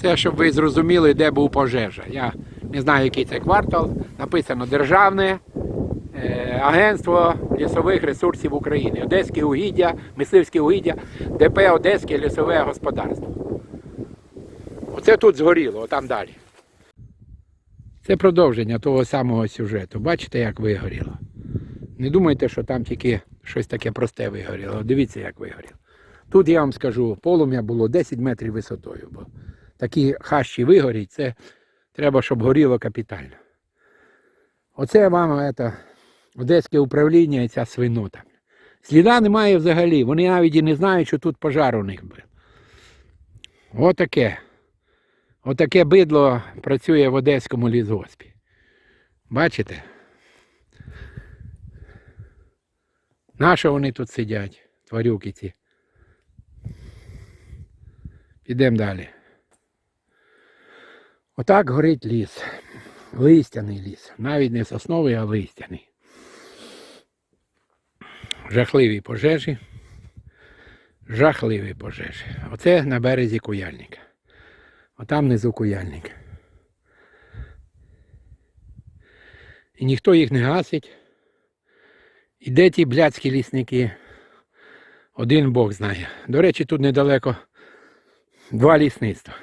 Це щоб ви зрозуміли, де був пожежа. Я не знаю, який це квартал. Написано Державне е, агентство лісових ресурсів України. Одеське угіддя, мисливське угіддя, ДП Одеське лісове господарство. Оце тут згоріло, отам далі. Це продовження того самого сюжету. Бачите, як вигоріло? Не думайте, що там тільки щось таке просте вигоріло. Дивіться, як вигоріло. Тут я вам скажу, полум'я було 10 метрів висотою, бо такі хащі вигоріть, це треба, щоб горіло капітально. Оце вам это, одеське управління і ця свинота. Сліда немає взагалі. Вони навіть і не знають, що тут пожар у них був. Отаке. Отаке бидло працює в одеському лісгоспі. Бачите? Нащо вони тут сидять, тварюки ці? Підемо далі. Отак горить ліс. Листяний ліс. Навіть не сосновий, а листяний. Жахливі пожежі. Жахливі пожежі. Оце на березі куяльника. Отам внизу куяльник. І ніхто їх не гасить. І де ті блядські лісники? Один Бог знає. До речі, тут недалеко два лісництва.